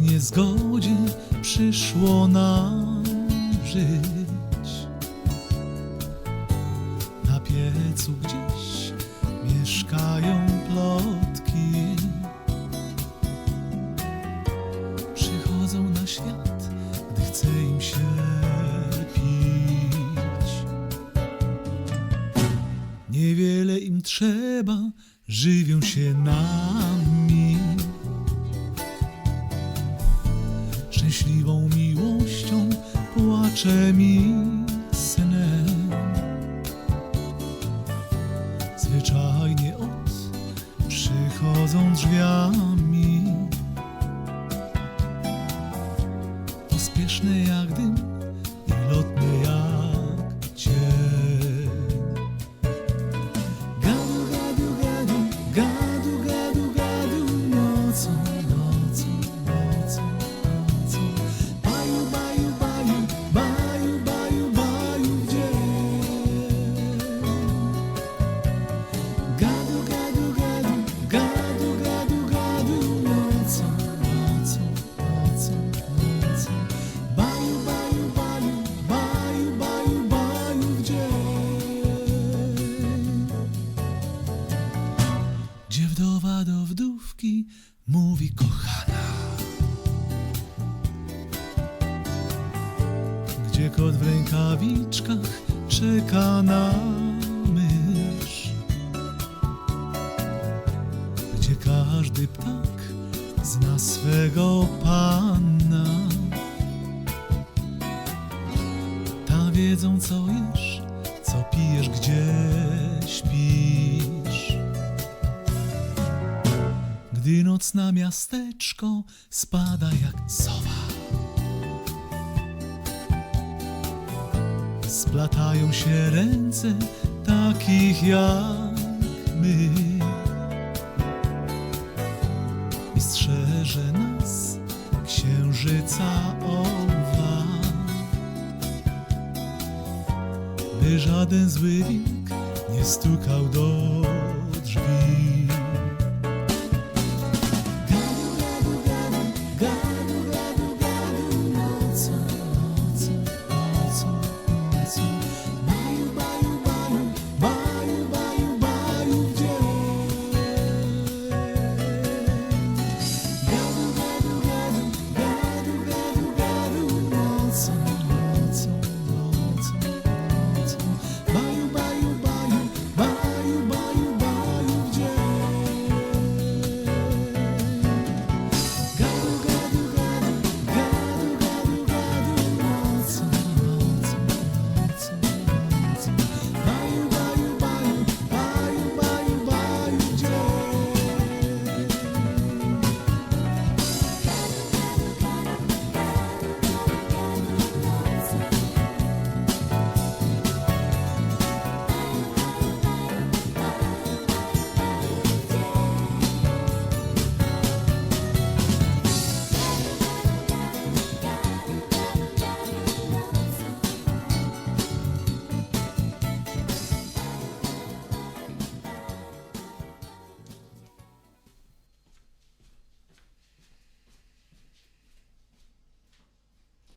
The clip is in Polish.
niezgodzie przyszło nam żyć. Na piecu gdzieś mieszkają plotki. Przychodzą na świat, gdy chce im się pić. Niewiele im trzeba, żywią się nami. Szczęśliwą miłością płacze mi mówi kochana. Gdzie kot w rękawiczkach czeka na mysz? Gdzie każdy ptak zna swego pana? Tam wiedzą co jesz, co pijesz, gdzie śpisz gdy noc na miasteczko spada jak sowa. Splatają się ręce takich jak my i strzeże nas księżyca owa, by żaden zły wilk nie stukał do drzwi.